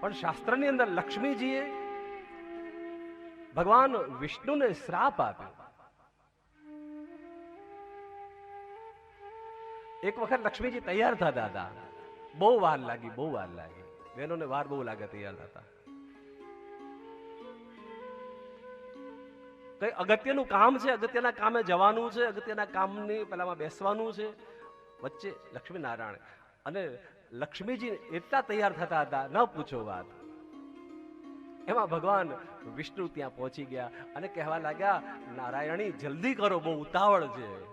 પણ શાસ્ત્રની અંદર લક્ષ્મીજીએ ભગવાન વિષ્ણુને શ્રાપ આપ્યો. એક વખત લક્ષ્મીજી તૈયાર થતા હતા બહુ વાર લાગી, બહુ વાર લાગી. બહેનોને વાર બહુ લાગે તૈયાર થતા. કઈ અગત્યનું કામ છે? અગત્યના કામે જવાનું છે? અગત્યના કામની પેલામાં બેસવાનું છે? વચ્ચે લક્ષ્મી નારાયણ અને લક્ષ્મીજી એટલા તૈયાર થતા હતા, ન પૂછો વાત. એમાં ભગવાન વિષ્ણુ ત્યાં પહોંચી ગયા અને કહેવા લાગ્યા, નારાયણી, જલ્દી કરો, બહુ ઉતાવળ છે.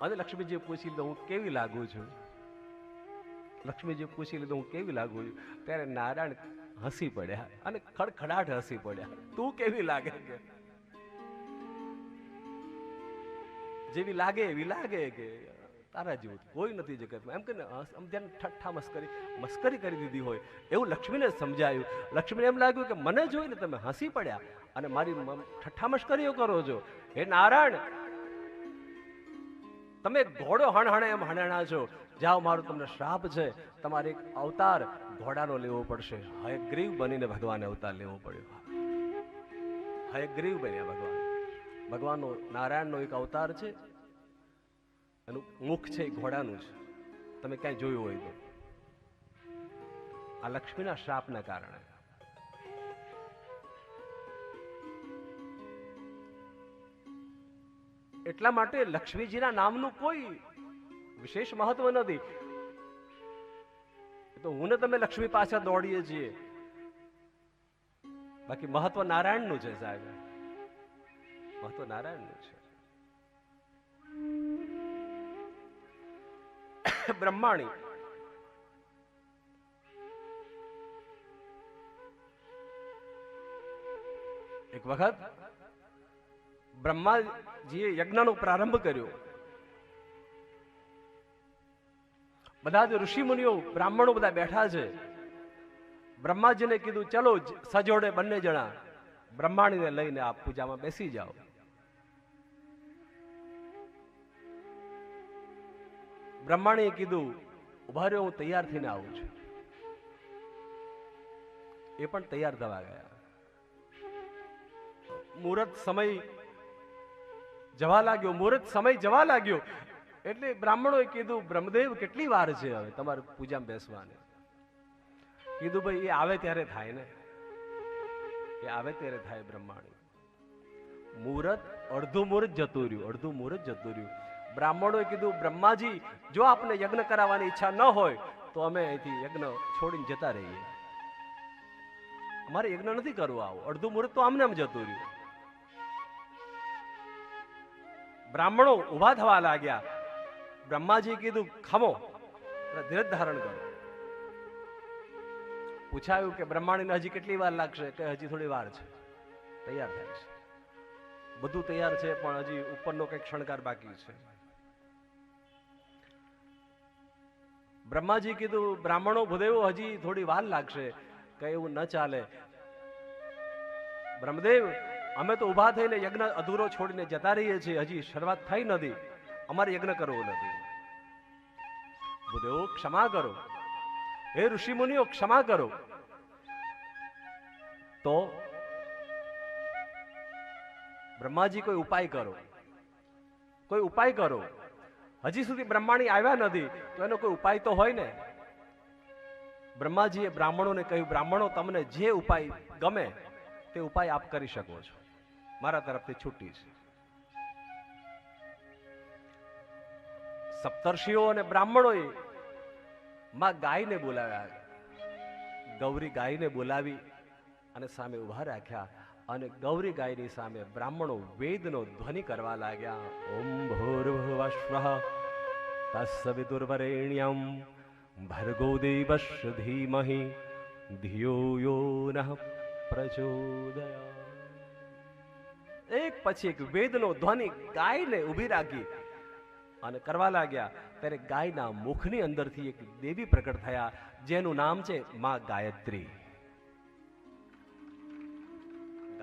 અને લક્ષ્મીજી પૂછી લીધું, હું કેવી લાગુ છું? લક્ષ્મીજી પૂછી લીધું, હું કેવી લાગુ છું? ત્યારે નારાયણ હસી પડ્યા અને ખડખડાટ હસી પડ્યા, તું કેવી લાગે કે? જેવી લાગે, એવી લાગે કે તારા જેવું કોઈ નથી જગતમાં એમ કે આમ ધ્યાન ઠઠ્ઠા મસ્કરી મસ્કરી કરી દીધી હોય. એવું લક્ષ્મીને સમજાયું. લક્ષ્મીને એમ લાગ્યું કે મને જોઈને તમે હસી પડ્યા અને મારી ઠઠ્ઠા મસ્કરીઓ કરો છો. હે નારાયણ, તમે ઘોડો હણહણે એમ હણણા છો. જાઓ, મારું તમને શ્રાપ છે. તમારે એક અવતાર ઘોડાનો લેવો પડશે. હયગ્રીવ બનીને ભગવાને અવતાર લેવો પડ્યો. હયગ્રીવ બન્યા ભગવાન. ભગવાનનો નારાયણનો એક અવતાર છે. એનું મુખ છે એ ઘોડાનું છે તમે ક્યાંય જોયું હોય તો. આ લક્ષ્મીના શ્રાપના કારણે. એટલા માટે લક્ષ્મીજીના નામનું કોઈ વિશેષ મહત્વ નથી. તો હું ને તમે લક્ષ્મી પાછળ દોડીએ છીએ. બાકી મહત્વ નારાયણનું છે સાહેબ. મહત્વ નારાયણનું છે. બ્રહ્માણી. એક વખત બ્રહ્માજીએ યજ્ઞનો પ્રારંભ કર્યો. બધા જ ઋષિ મુનિઓ બ્રાહ્મણો બધા બેઠા છે. બ્રહ્માજીને કીધું, ચલો સજોડે બંને જણા. બ્રહ્માણીને લઈને આપ પૂજામાં બેસી જાઓ. બ્રહ્માણીએ કીધું, ઊભા રહ્યો, હું તૈયાર થઈને આવું છું. એ પણ તૈયાર થવા ગયા. મુહૂર્ત સમય જવા લાગ્યો, મુહૂર્ત સમય જવા લાગ્યો. એટલે બ્રાહ્મણોએ કીધું, બ્રહ્મદેવ, કેટલી વાર છે હવે તમારે પૂજામાં બેસવાની? કીધું, ભાઈ, એ આવે ત્યારે થાય ને. એ આવે ત્યારે થાય બ્રહ્માણી. મુહૂર્ત, અડધું મુહૂર્ત જતું રહ્યું, અડધું મુહૂર્ત જતું રહ્યું. બ્રાહ્મણોએ કીધું, બ્રહ્માજી, જો આપને યજ્ઞ કરાવવાની ઈચ્છા ન હોય, તો અમે અહીંથી યજ્ઞ છોડીને જતા રહીએ. અમારે યજ્ઞ નથી કરવું આવું. અડધું મુહૂર્ત તો આમને આમ જતું રહ્યું. બ્રાહ્મણો ઊભા થવા લાગ્યા. બ્રહ્માજી કીધું, ખમો ધીરજ ધારણ કરો. પૂછાયું કે, બ્રહ્માણીને હજી કેટલી વાર લાગશે? કે હજી થોડી વાર છે? તૈયાર થાય છે. બધું તૈયાર છે, પણ હજી ઉપરનો કંઈક શણગાર બાકી છે. બ્રહ્માજી કીધું, બ્રાહ્મણો ભૂદેવો, હજી થોડી વાર લાગશે. કે એવું ન ચાલે. બ્રહ્મદેવ, અમે તો ઊભા થઈને યજ્ઞ અધૂરો છોડીને જતા રહીએ છીએ. હજી શરૂઆત થઈ નથી. અમારે યજ્ઞ કરવો નથી. ભૂદેવો, ક્ષમા કરો. હે ઋષિ મુનિઓ ક્ષમા કરો. તો બ્રહ્માજી કોઈ ઉપાય કરો. કોઈ ઉપાય કરો. હજી સુધી બ્રહ્માણી આવ્યા નથી, તો એનો કોઈ ઉપાય તો હોય ને? બ્રહ્માજીએ બ્રાહ્મણોને કહ્યું, બ્રાહ્મણો, તમને જે ઉપાય ગમે તે ઉપાય આપ કરી શકો છો. મારા તરફથી છૂટી છે. સપ્તર્ષિઓ અને બ્રાહ્મણોએ માં ગાયને બોલાવ્યા. ગૌરી ગાયને બોલાવી અને સામે ઊભા રાખ્યા. અને ગૌરી ગાયની સામે બ્રાહ્મણો વેદનો ધ્વનિ કરવા લાગ્યા. ઓમ ભૂર્ભુવસ્વઃ તસ્સવિદુર્વરેણ્યમ ભર્ગો દેવશ ધીમહિ ધિયો યો નઃ પ્રચોદયા એક પછી એક વેદનો ધ્વનિ ગાયને ઊભી રાખી અને કરવા લાગ્યા. ત્યારે ગાયના મુખની અંદરથી એક દેવી પ્રગટ થયા, જેનું નામ છે મા ગાયત્રી.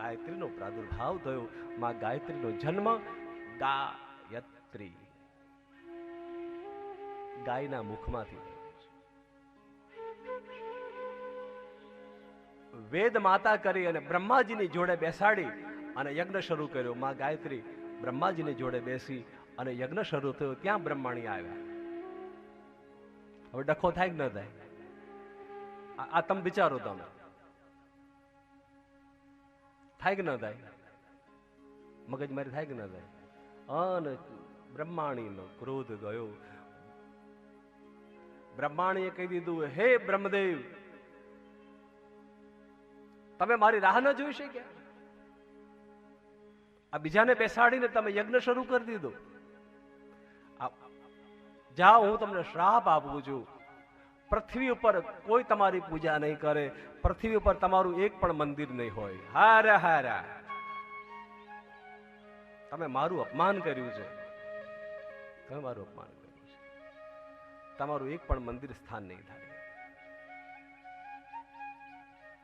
ગાયત્રીનો પ્રાદુર્ભાવ થયો. માં ગાયત્રીનો જન્મ ગાયત્રી. ગાયના મુખમાંથી વેદ માતા કરી અને બ્રહ્માજીની જોડે બેસાડી અને યજ્ઞ શરૂ કર્યો. માં ગાયત્રી બ્રહ્માજીની જોડે બેસી અને યજ્ઞ શરૂ થયો. ત્યાં બ્રહ્માણી આવ્યા. હવે ડખો થાય કે ન થાય? આ- તમે વિચારો તમે. થાય કે ન થાય મગજ મારી થાય કે ન થાય અન બ્રહ્માણીનો ક્રોધ ગયો. બ્રહ્માણીએ કહી દીધું, હે બ્રહ્મદેવ, તમે મારી રાહ ન જોઈ શક્યા? આ બીજાને બેસાડીને તમે યજ્ઞ શરૂ કરી દીધો. જાઓ હું તમને શ્રાપ આપું છું. પૃથ્વી ઉપર કોઈ તમારી પૂજા નહીં કરે. પૃથ્વી ઉપર તમારું એક પણ મંદિર નહીં હોય. હારા હારા. તમે મારું અપમાન કર્યું છે. તમે મારું અપમાન કર્યું છે. તમારું એક પણ મંદિર સ્થાન નહીં થાય.